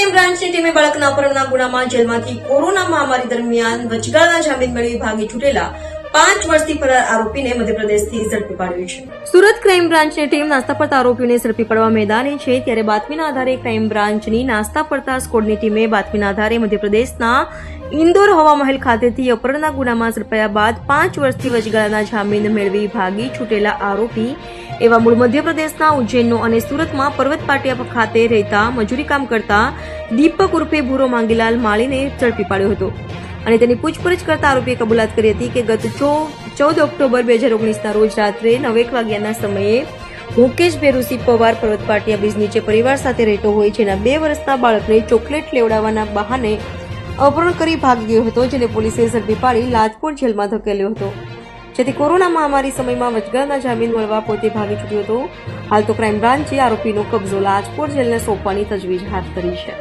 Crime બ્રાન્ચની ટીમે બાળકના અપહરણના ગુનામાં જેલમાંથી કોરોના મહામારી દરમિયાન વચગાળના જામીન મેળવી ભાગી છૂટેલા પાંચ વર્ષથી ફરાર આરોપીને મધ્યપ્રદેશથી ઝડપી પાડ્યો છે. સુરત ક્રાઇમ બ્રાન્ચની ટીમ નાસ્તા પડતા આરોપીઓને ઝડપી પાડવા મેદાને છે, ત્યારે બાતમીના આધારે ક્રાઇમ બ્રાન્ચની નાસ્તા પડતા સ્કોડની ટીમે બાતમીના આધારે મધ્યપ્રદેશના ઇન્દોર હવા મહેલ ખાતેથી અપહરણના ગુનામાં ઝડપાયા બાદ પાંચ વર્ષથી વચગાળાના જામીન મેળવી ભાગી છૂટેલા આરોપી એવા મૂળ મધ્યપ્રદેશના ઉજ્જૈનનો અને સુરતમાં પર્વત પાટિયા ખાતે રહેતા મજૂરી કામ કરતા દીપક ઉર્ફે ભૂરો માંગીલાલ માળીને ઝડપી પાડ્યો હતો. અને તેની પૂછપરછ કરતા આરોપીએ કબૂલાત કરી હતી કે ગત ચૌદ ઓક્ટોબર બે હજાર ઓગણીસના રોજ રાત્રે નવેક વાગ્યાના સમયે મુકેશ ભેરુસી પવાર પર્વત પાટિયા બ્રિજ નીચે પરિવાર સાથે રહેતો હોય જેના બે વર્ષના બાળકને ચોકલેટ લેવડાવવાના બહાને અપહરણ કરી ભાગી ગયો હતો, જેને પોલીસે ઝડપી પાડી લાજપોર જેલમાં ધકેલ્યો હતો. જેથી કોરોના મહામારી સમયમાં વચગાળના જામીન મળવા પોતે ભાગી ચૂક્યો હતો. હાલ તો ક્રાઇમ બ્રાન્ચે આરોપીનો કબજો લાજપોર જેલને સોંપવાની તજવીજ હાથ ધરી છે.